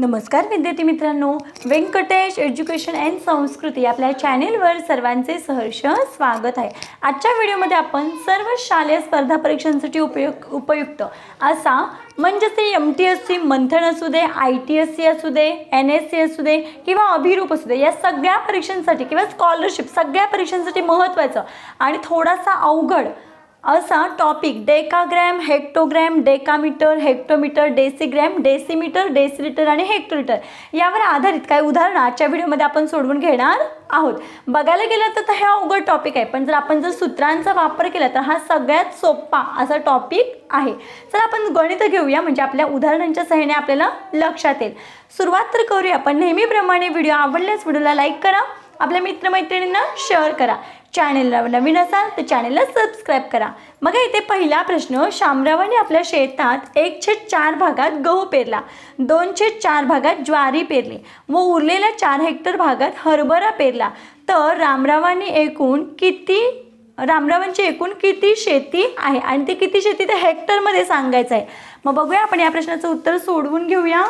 नमस्कार विद्यार्थी मित्रांनो. व्यंकटेश एज्युकेशन अँड संस्कृती आपल्या चॅनेलवर सर्वांचे सहर्ष स्वागत आहे. आजच्या व्हिडिओमध्ये आपण सर्व शालेय स्पर्धा परीक्षांसाठी उपयोग उपयुक्त असा म्हणजे ते M T S C Manthan असू दे आय टी एस सी असू दे एन एस सी असू दे किंवा अभिरूप असू दे या सगळ्या परीक्षांसाठी किंवा स्कॉलरशिप सगळ्या परीक्षांसाठी महत्त्वाचं आणि थोडासा अवघड असा topic decagram hectogram decametre hectometre decigram decimetre decilitre आणि हेक्टोलिटर यावर आधारित काही उदाहरणं आजच्या व्हिडिओमध्ये आपण सोडवून घेणार आहोत. बघायला गेलं तर हे अवघड टॉपिक आहे पण जर आपण जर सूत्रांचा वापर केला तर हा सगळ्यात सोपा असा टॉपिक आहे. तर आपण गणित घेऊया म्हणजे आपल्या उदाहरणांच्या सहाय्याने आपल्याला लक्षात येईल. सुरुवात तर करूया पण नेहमीप्रमाणे व्हिडिओ आवडल्यास व्हिडिओला लाईक करा आपल्या मित्रमैत्रिणींना शेअर करा. चॅनेलला नवीन असाल तर चॅनेलला सबस्क्राईब करा. मग इथे पहिला प्रश्न शामरावाने आपल्या शेतात एक छेद चार भागात गहू पेरला. दोन छेद चार भागात ज्वारी पेरली. व उरलेल्या चार हेक्टर भागात हरभरा पेरला. तर रामरावाने एकूण किती रामरावांची एकूण किती शेती आहे? आणि ती किती शेती ते हेक्टरमध्ये सांगायचं आहे. मग बघूया आपण या प्रश्नाचं उत्तर सोडवून घेऊया.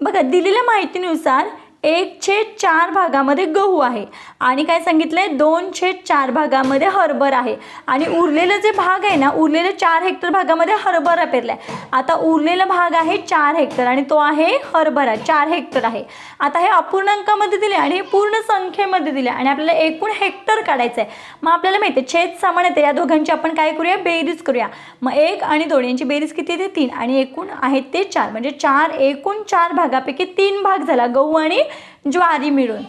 बघा दिलेल्या माहितीनुसार एक छेद चार भागामध्ये गहू आहे. आणि काय सांगितलं आहे दोन छेद चार भागामध्ये हरभर आहे. आणि उरलेलं जे भाग आहे ना उरलेले चार हेक्टर भागामध्ये हरभरा पेरला आहे आता उरलेला भाग आहे चार हेक्टर आणि तो आहे हरभरा चार हेक्टर आहे. आता हे अपूर्णांकामध्ये दिले आणि हे पूर्ण संख्येमध्ये दिले आणि आपल्याला एकूण हेक्टर काढायचं आहे मग आपल्याला माहिती आहे छेद समान येते या दोघांची आपण काय करूया? बेरीज करूया. मग एक आणि दोन यांची बेरीज किती येते? तीन. आणि एकूण आहेत ते चार. म्हणजे चार एकूण चार भागापैकी तीन भाग झाला. गहू आणि ज्वारी मिळून.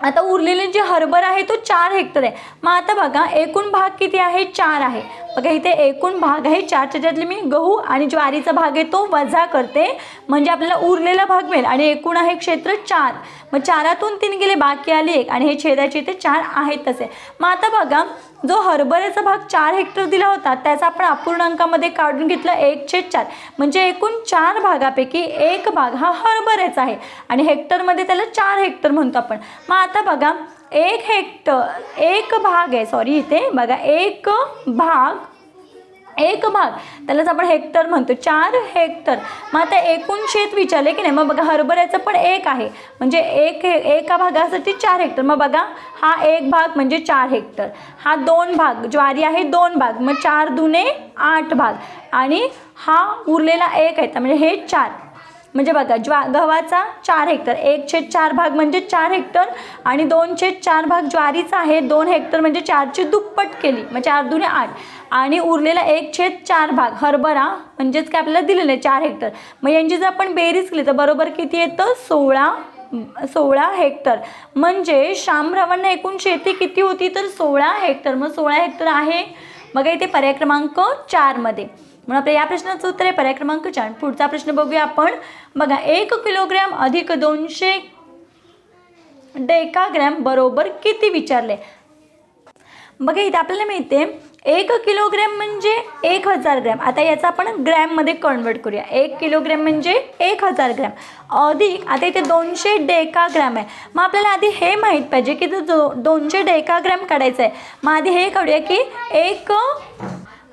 आता उरलेले जे हरभर आहे तो चार हेक्टर आहे. मग आता बघा एकूण भाग किती आहे? चार आहे. बघा इथे एकूण भाग आहे चार त्याच्यातले मी गहू आणि ज्वारीचा भाग आहे तो वजा करते. म्हणजे आपल्याला उरलेला भाग मिळेल आणि एकूण आहे क्षेत्र चार. मग चारातून तीन गेले बाकी आली एक. आणि हे छेदाचे इथे चार आहेत तसे मग आता बघा जो हरभऱ्याचा भाग चार हेक्टर दिला होता त्याचा आपण अपूर्णांकामध्ये काढून घेतला एक छेद चार. म्हणजे एकूण चार भागापैकी एक भाग हा हरभऱ्याचा आहे. आणि हेक्टरमध्ये त्याला चार हेक्टर म्हणतो आपण. मग आता बघा एक हेक्टर एक भाग आहे सॉरी इथे. बघा एक भाग एक भाग. त्यालाच आपण हेक्टर म्हणतो. चार हेक्टर. मग आता एकूण शेत विचारले की नाही मग बघा हरभऱ्याचं पण एक आहे. म्हणजे एक हे एका भागासाठी चार हेक्टर. मग बघा हा एक भाग म्हणजे चार हेक्टर. हा दोन भाग ज्वारी आहे दोन भाग. मग चार दुने आठ भाग. आणि हा उरलेला एक आहे. म्हणजे हे चार. म्हणजे बघा ज्वा गव्हाचा चार हेक्टर एक छेद चार भाग म्हणजे चार हेक्टर आणि दोन छेद चार भाग ज्वारीचा आहे दोन हेक्टर म्हणजे चारची दुप्पट केली मग चार दुने आठ. आणि उरलेला एक छेद चार भाग हरभरा म्हणजेच काय आपल्याला दिलेलं आहे चार हेक्टर. मग यांची जर आपण बेरीज केली तर बरोबर किती येतं? सोळा सोळा हेक्टर. म्हणजे शामरावांना एकूण शेती किती होती? तर सोळा हेक्टर. मग सोळा हेक्टर आहे बघा इथे पर्याय क्रमांक चारमध्ये. म्हणून आपल्या या प्रश्नाचं उत्तर आहे पर्याय क्रमांक चार. पुढचा प्रश्न बघूया आपण. बघा एक किलोग्रॅम अधिक दोनशे डेकाग्रॅम बरोबर किती विचारले? बघा इथे आपल्याला मिळते एक किलोग्रॅम म्हणजे एक हजार ग्रॅम. आता याचा आपण ग्रॅममध्ये कन्वर्ट करूया. एक किलोग्रॅम म्हणजे एक हजार ग्रॅम. अधिक आता इथे दोनशे डेकाग्रॅम आहे. मग आपल्याला आधी हे माहीत पाहिजे की जो दोनशे डेकाग्रॅम काढायचं आहे. मग आधी हे काढूया की एक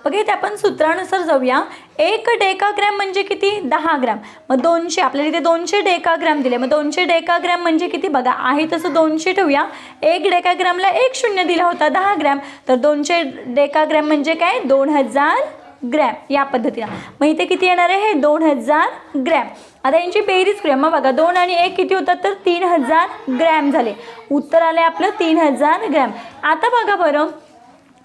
बघा इथे आपण सूत्रानुसार जाऊया. एक डेकाग्रॅम म्हणजे किती? दहा ग्रॅम. मग दोनशे आपल्याला इथे दोनशे डेकाग्रॅम दिले. मग दोनशे डेकाग्रॅम म्हणजे किती? बघा आहे तसं दोनशे ठेवूया. एक डेकाग्रॅमला एक शून्य दिला होता दहा ग्रॅम. तर दोनशे डेकाग्रॅम म्हणजे काय? दोन हजार ग्रॅम या पद्धतीनं. मग इथे किती येणार आहे? हे दोन हजार ग्रॅम. आता यांची बेरीज करूया. मग बघा दोन आणि एक किती होतात? तर तीन हजार ग्रॅम झाले. उत्तर आले आपलं तीन हजार ग्रॅम. आता बघा बरं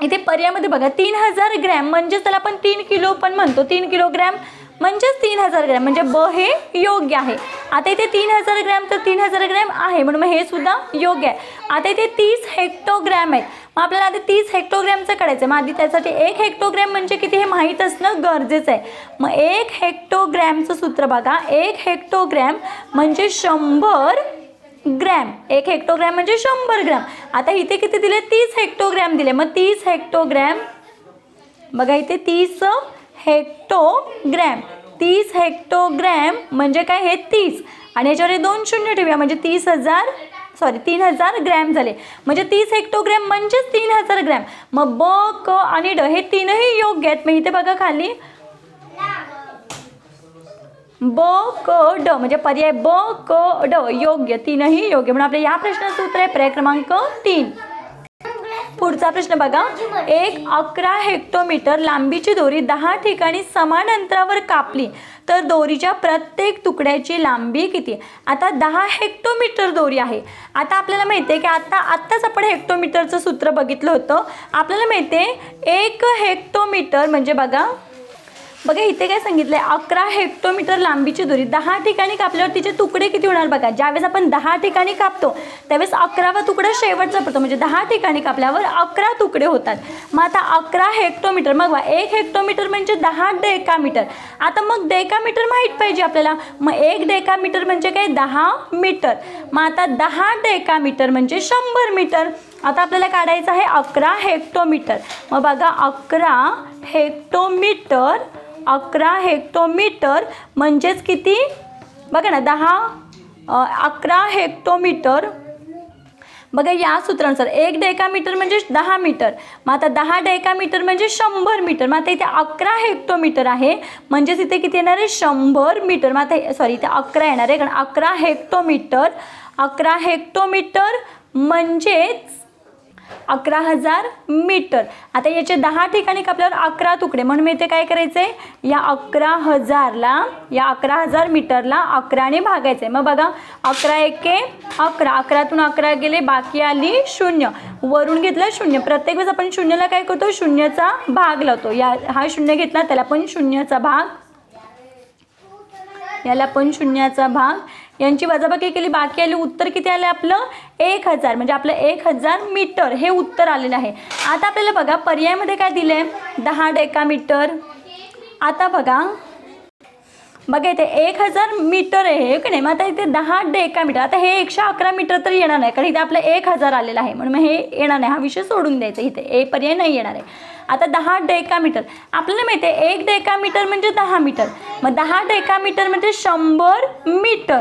इथे पर्यायमध्ये बघा तीन हजार ग्रॅम म्हणजेच त्याला आपण तीन किलो पण म्हणतो. तीन किलोग्रॅम म्हणजेच तीन हजार ग्रॅम. म्हणजे ब हे योग्य आहे. आता इथे तीन हजार ग्रॅम तर तीन हजार ग्रॅम आहे म्हणून मग हे सुद्धा योग्य आहे. आता इथे तीस हेक्टोग्रॅम आहेत मग आपल्याला आधी तीस हेक्टोग्रॅमचं काढायचं आहे. मग आधी त्यासाठी एक हेक्टोग्रॅम म्हणजे किती हे माहीत असणं गरजेचं आहे. मग एक हेक्टोग्रॅमचं सूत्र बघा. एक हेक्टोग्रॅम म्हणजे शंभर ग्रॅम. एक हेक्टोग्रॅम म्हणजे शंभर ग्रॅम. आता इथे किती दिले? तीस हेक्टोग्रॅम दिले. मग तीस हेक्टोग्रॅम बघा इथे तीस हेक्टोग्रॅम तीस हेक्टोग्रॅम म्हणजे काय? हे तीस. आणि याच्यावर हे दोन शून्य ठेवूया. म्हणजे तीस हजार सॉरी तीन हजार ग्रॅम झाले. म्हणजे तीस हेक्टोग्रॅम म्हणजेच तीन हजार ग्रॅम. मग ब क आणि ड हे तीनही योग्य आहेत. मग इथे बघा खाली. ब क ड म्हणजे पर्याय ब क ड. योग्य. तीनही योग्य. म्हणून आपल्या या प्रश्नाचं उत्तर आहे पर्याय क्रमांक तीन. पुढचा प्रश्न बघा. एक अकरा हेक्टोमीटर लांबीची दोरी दहा ठिकाणी समान अंतरावर कापली तर दोरीच्या प्रत्येक तुकड्याची लांबी किती? आता दहा हेक्टोमीटर दोरी आहे. आता आपल्याला माहिती आहे की आता आत्ताच आपण हेक्टोमीटरचं सूत्र बघितलं होतं. आपल्याला माहिती आहे एक हेक्टोमीटर म्हणजे बघा बघा इथे काय सांगितलंय? अकरा हेक्टोमीटर लांबीची दुरी. दहा ठिकाणी कापल्यावर तिचे तुकडे किती होणार बघा? ज्यावेळेस आपण दहा ठिकाणी कापतो त्यावेळेस अकरावा तुकडा शेवटचा पडतो. म्हणजे दहा ठिकाणी कापल्यावर अकरा तुकडे होतात. मग आता अकरा हेक्टोमीटर मग बघा एक हेक्टोमीटर म्हणजे दहा डेकामीटर. आता मग डेकामीटर माहीत पाहिजे आपल्याला? मग एक डेकामीटर म्हणजे काय? दहा मीटर. मग आता दहा डेकामीटर म्हणजे शंभर मीटर. आता आपल्याला काढायचं आहे अकरा हेक्टोमीटर. मग बघा अकरा हेक्टोमीटर अकरा हेक्टोमीटर म्हणजेच किती? बघा ना दहा अकरा हेक्टोमीटर. बघा या सूत्रानुसार एक डेकामीटर म्हणजे दहा मीटर. मग आता दहा डेकामीटर म्हणजे शंभर मीटर. मग आता इथे अकरा हेक्टोमीटर आहे म्हणजेच इथे किती येणार आहे? शंभर मीटर. मग आता सॉरी इथे अकरा येणार आहे कारण अकरा हेक्टोमीटर अकरा हेक्टोमीटर म्हणजेच अकरा हजार मीटर. आता याचे दहा ठिकाणी कापल्यावर अकरा तुकडे. म्हणून मी इथे काय करायचं आहे या अकरा हजारला या अकरा हजार मीटरला अकराने भागायचं आहे मग बघा अकरा एके अकरा. अकरातून अकरा गेले बाकी आली शून्य. वरून घेतलं शून्य. प्रत्येक वेळेस आपण शून्याला काय करतो? शून्यचा भाग लावतो. या हा शून्य घेतला त्याला पण शून्याचा भाग. याला पण शून्याचा भाग. यांची वजाबाकी केली बाकी आली उत्तर किती आलं आपलं? एक हजार. म्हणजे आपलं एक हजार मीटर हे उत्तर आलेलं आहे. आता आपल्याला बघा पर्यायामध्ये काय दिलं आहे दहा डेकामीटर. आता बघा. बघा इथे एक हजार मीटर आहे हो की नाही? मग आता इथे दहा डेकामीटर. आता हे एकशे अकरा मीटर तर येणार नाही कारण इथे आपलं एक हजार आलेलं आहे. म्हणून मग हे येणार नाही. हा विषय सोडून द्यायचा इथे. ए पर्याय नाही येणार आहे. आता दहा डेकामीटर. आपल्याला माहिती आहे एक डेका मीटर म्हणजे दहा मीटर. मग दहा डेका मीटर म्हणजे शंभर मीटर.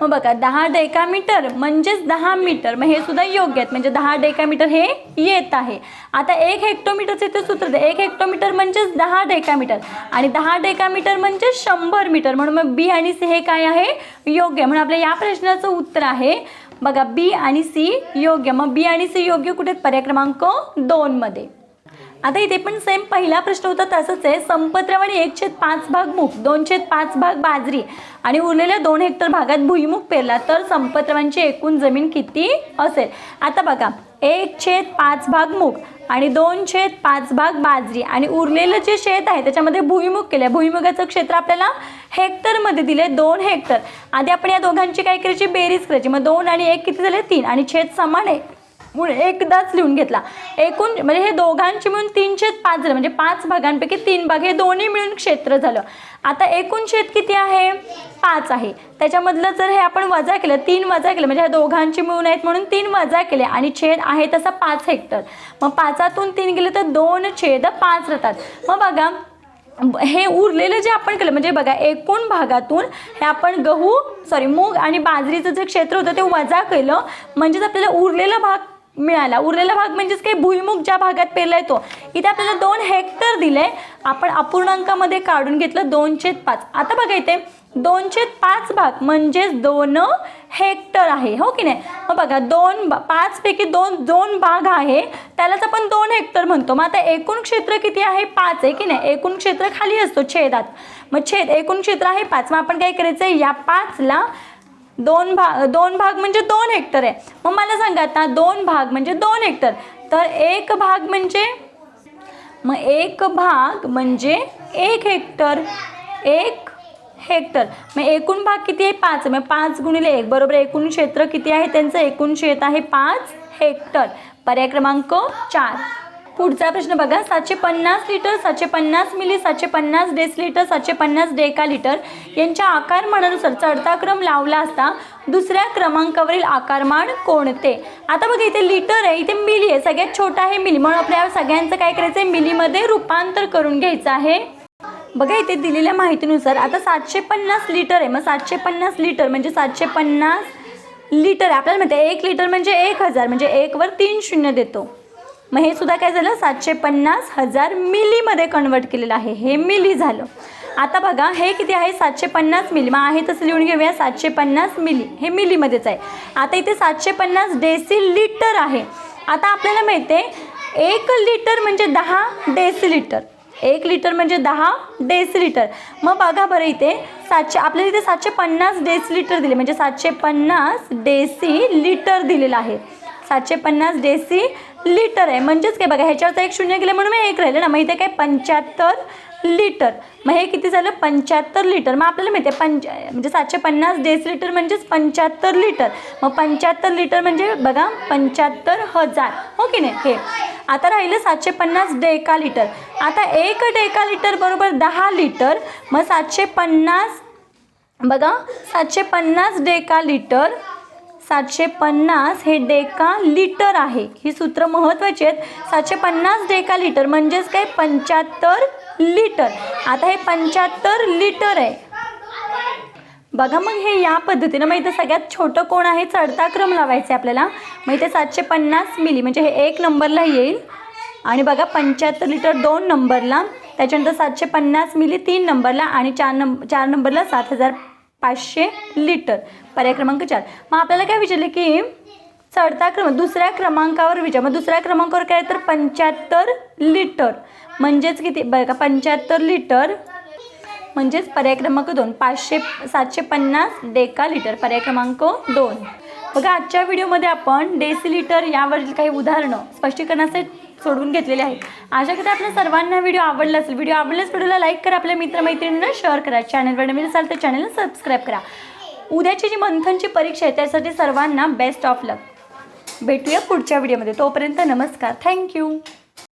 मग बघा दहा डेकामीटर म्हणजेच दहा मीटर मग हे सुद्धा योग्य आहेत. म्हणजे दहा डेकामीटर हे येत आहे. आता एक हेक्टोमीटरचे ते सूत्र दे एक हेक्टोमीटर म्हणजेच दहा डेकामीटर आणि दहा डेकामीटर म्हणजे शंभर मीटर. म्हणून मग बी आणि सी हे काय आहे? योग्य. म्हणून आपल्या या प्रश्नाचं उत्तर आहे. बघा बी आणि सी योग्य. मग बी आणि सी योग्य कुठे पर्याय क्रमांक दोनमध्ये. आता इथे पण सेम पहिला प्रश्न होता तसंच आहे. संपत्रवाणी एक छेद पाच भाग मूग दोन छेद पाच भाग बाजरी आणि उरलेल्या दोन हेक्टर भागात भुईमुग पेरला. तर संपत्रवांची एकूण जमीन किती असेल? आता बघा एक छेद पाच भाग मूग आणि दोन छेद पाच भाग बाजरी आणि उरलेलं जे शेत आहे त्याच्यामध्ये भुईमुग केलं आहे भुईमुगाचं क्षेत्र आपल्याला हेक्टरमध्ये दिले दोन हेक्टर. आधी आपण या दोघांची काय करायची? बेरीज करायची. मग दोन आणि एक किती झाले? तीन. आणि छेद समान आहे. म्हणून एकदाच लिहून घेतला. एकूण म्हणजे हे दोघांचे मिळून तीन पाच झालं. म्हणजे पाच भागांपैकी तीन भाग हे दोन्ही मिळून क्षेत्र झालं. आता एकूण शेत किती आहे? पाच आहे. त्याच्यामधलं जर हे आपण वजा केलं तीन वजा केलं म्हणजे ह्या दोघांचे मिळून आहेत म्हणून तीन वजा केले आणि छेद आहे तसा पाच हेक्टर. मग पाचातून तीन गेले तर दोन छेद पाच राहतात. मग बघा हे उरलेलं जे आपण केलं म्हणजे बघा एकूण भागातून हे आपण गहू सॉरी मूग आणि बाजरीचं जे क्षेत्र होतं ते वजा केलं. म्हणजेच आपल्याला उरलेला भाग मिळाला. उरलेला भाग म्हणजेच काही भुईमुग ज्या भागात पेरला तो इथे आपल्याला दोन हेक्टर दिले आपण अपूर्णांकामध्ये काढून घेतलं दोन छेद पाच. आता बघा इथे दोन छेद पाच भाग म्हणजेच दोन हेक्टर आहे हो की नाही? मग बघा दोन बा- पाचपैकी दोन दोन भाग आहे त्यालाच आपण दोन हेक्टर म्हणतो. मग आता एकूण क्षेत्र किती आहे? पाच आहे की नाही? एकूण क्षेत्र खाली असतो छेदात. मग छेद एकूण क्षेत्र आहे पाच. मग आपण काय करायचं आहे या पाचला दोन भाग दोन भाग म्हणजे दोन हेक्टर आहे. मग मला सांगा आता दोन भाग म्हणजे दोन हेक्टर. तर एक भाग म्हणजे मग एक भाग म्हणजे एक हेक्टर. एक हेक्टर. मग एकूण भाग किती आहे? पाच मग पाच गुणिले एक बरोबर एकूण क्षेत्र किती आहे? त्यांचं एकूण शेत आहे पाच हेक्टर. पर्याय क्रमांक चार. पुढचा प्रश्न बघा. सातशे पन्नास लिटर सातशे पन्नास मिली सातशे पन्नास डेसिलिटर सातशे पन्नास डेका लिटर यांच्या आकारमानानुसार चढता क्रम लावला असता दुसऱ्या क्रमांकावरील आकारमान कोणते? आता बघा इथे लिटर आहे इथे मिली आहे. सगळ्यात छोटा आहे मिली म्हणून आपल्या सगळ्यांचं काय करायचं आहे मिलीमध्ये रूपांतर करून घ्यायचं आहे. बघा इथे दिलेल्या माहितीनुसार आता सातशे पन्नास लिटर आहे. मग सातशे पन्नास लिटर म्हणजे सातशे पन्नास लिटर आहे. आपल्याला माहिती आहे एक लिटर म्हणजे एक हजार. म्हणजे एकवर तीन शून्य देतो. मग हे सुद्धा काय झालं? सातशे पन्नास हजार मिलीमध्ये कन्वर्ट केलेलं आहे. हे मिली झालं. आता बघा हे किती आहे? सातशे पन्नास मिली. मग आहे तसं लिहून घेऊया. सातशे पन्नास मिली. हे मिलीमध्येच आहे. आता इथे सातशे पन्नास डेसी लिटर आहे. आता आपल्याला मिळते एक लिटर म्हणजे दहा डेसी लिटर एक लिटर म्हणजे दहा डेसी लिटर मग बघा बरं इथे सातशे आपल्याला इथे सातशे पन्नास डेसी लिटर दिले. म्हणजे सातशे पन्नास डेसी लिटर दिलेलं आहे. सातशे पन्नास डेसी लिटर आहे. म्हणजेच काय बघा ह्याच्यावरचा एक शून्य गेलं म्हणून मग एक राहिलं ना. मग इथे काय? पंच्याहत्तर लिटर. मग हे किती झालं? पंच्याहत्तर लिटर. मग आपल्याला माहिती आहे पंच म्हणजे सातशे पन्नास डेस लिटर म्हणजेच पंच्याहत्तर लिटर. मग पंच्याहत्तर लिटर म्हणजे बघा पंच्याहत्तर हजार. हो की नाही? हे. आता राहिलं सातशे पन्नास डेका लिटर आता एक डेका लिटर बरोबर दहा लिटर. मग सातशे पन्नास बघा सातशे पन्नास डेका लिटर सातशे पन्नास हे डेका लिटर आहे. ही सूत्र महत्त्वाची आहेत. सातशे पन्नास डेका लिटर म्हणजेच काय? पंच्याहत्तर लिटर. आता हे पंच्याहत्तर लिटर आहे. बघा मग हे या पद्धतीनं मग इथं सगळ्यात छोटं कोण आहे? चढता क्रम आहे आपल्याला. मग इथे सातशे पन्नास मिली म्हणजे हे एक नंबरला येईल. आणि बघा पंच्याहत्तर लिटर दोन नंबरला. त्याच्यानंतर सातशे पन्नास मिली तीन नंबरला. आणि चार नंब चार नंबरला सात हजार पाचशे लिटर. पर्याय क्रमांक चार. मग आपल्याला काय विचारले की चढता क्रम दुसऱ्या क्रमांकावर विचार. मग दुसऱ्या क्रमांकावर काय तर पंच्याहत्तर लिटर. म्हणजेच किती? बघा पंच्याहत्तर लिटर. म्हणजेच पर्याय क्रमांक दोन. पाचशे सातशे पन्नास डेका लिटर. पर्याय क्रमांक दोन. बघा आजच्या व्हिडिओमध्ये आपण डेसिलिटर यावरील काही उदाहरणं स्पष्टीकरणासाठी सोडवून घेतलेले आहेत. आशा करते आपल्या सर्वांना व्हिडिओ आवडला असेल. व्हिडिओ आवडल्यास व्हिडिओला लाईक करा. आपल्या मित्रमैत्रिणींना शेअर करा. चॅनलवर नवीन असाल तर चॅनलला सबस्क्राईब करा. उद्याची जी मंथनची परीक्षा आहे त्यासाठी सर्वांना बेस्ट ऑफ लक भेटूया पुढच्या व्हिडिओमध्ये तोपर्यंत नमस्कार. थँक्यू